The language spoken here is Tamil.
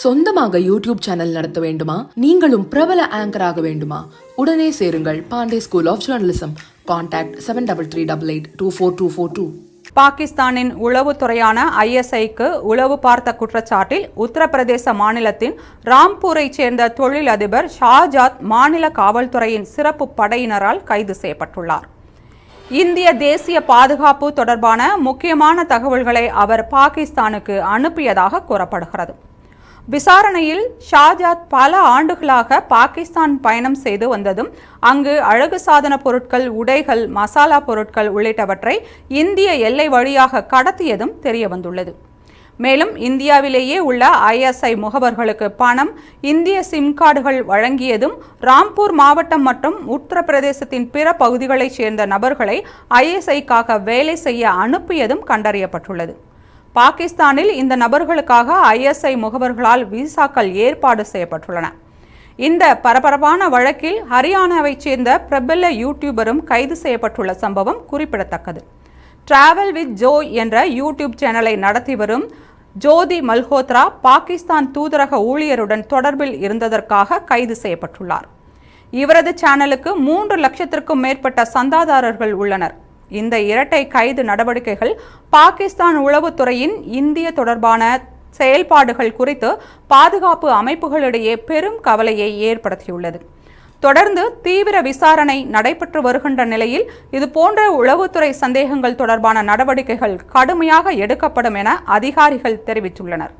சொந்தமாக யூடியூப் சேனல் நடத்த வேண்டுமா? நீங்களும் பிரபல ஆங்கர் ஆக வேண்டுமா? உடனே சேருங்கள் Pandey school of journalism contact seven double three double eight two four two four two பாகிஸ்தானின் உளவுத்துறையான ஐஎஸ்ஐக்கு உளவு பார்த்த குற்றச்சாட்டில் உத்தரப்பிரதேச மாநிலத்தின் ராம்பூரைச் சேர்ந்த தொழிலதிபர் ஷாஜாத் மாநில காவல்துறையின் சிறப்பு படையினரால் கைது செய்யப்பட்டுள்ளார். இந்திய தேசிய பாதுகாப்பு தொடர்பான முக்கியமான தகவல்களை அவர் பாகிஸ்தானுக்கு அனுப்பியதாக கூறப்படுகிறது. விசாரணையில் ஷாஜாத் பல ஆண்டுகளாக பாகிஸ்தான் பயணம் செய்து வந்ததும் அங்கு அழகு சாதன பொருட்கள் உடைகள் மசாலா பொருட்கள் உள்ளிட்டவற்றை இந்திய எல்லை வழியாக கடத்தியதும் தெரிய வந்துள்ளது மேலும் இந்தியாவிலேயே உள்ள ஐஎஸ்ஐ முகவர்களுக்கு பணம் இந்திய சிம் கார்டுகள் வழங்கியதும் ராம்பூர் மாவட்டம் மற்றும் உத்தரப்பிரதேசத்தின் பிற பகுதிகளைச் சேர்ந்த நபர்களை ஐஎஸ்ஐக்காக வேலை செய்ய அனுப்பியதும் கண்டறியப்பட்டுள்ளது. பாகிஸ்தானில் இந்த நபர்களுக்காக ஐஎஸ்ஐ முகவர்களால் விசாக்கள் ஏற்பாடு செய்யப்பட்டுள்ளன. இந்த பரபரப்பான வழக்கில் ஹரியானாவைச் சேர்ந்த பிரபல யூடியூபரும் கைது செய்யப்பட்டுள்ள சம்பவம் குறிப்பிடத்தக்கது. டிராவல் வித் ஜோ என்ற யூடியூப் சேனலை நடத்தி வரும் ஜோதி மல்ஹோத்ரா பாகிஸ்தான் தூதரக ஊழியருடன் தொடர்பில் இருந்ததற்காக கைது செய்யப்பட்டுள்ளார். இவரது சேனலுக்கு மூன்று லட்சத்திற்கும் மேற்பட்ட சந்தாதாரர்கள் உள்ளனர். இந்த இரட்டை கைது நடவடிக்கைகள் பாகிஸ்தான் உளவுத்துறையின் இந்திய தொடர்பான செயல்பாடுகள் குறித்து பாதுகாப்பு அமைப்புகளிடையே பெரும் கவலையை ஏற்படுத்தியுள்ளது. தொடர்ந்து தீவிர விசாரணை நடைபெற்று வருகின்ற நிலையில் இதுபோன்ற உளவுத்துறை சந்தேகங்கள் தொடர்பான நடவடிக்கைகள் கடுமையாக எடுக்கப்படும் என அதிகாரிகள் தெரிவித்துள்ளனர்.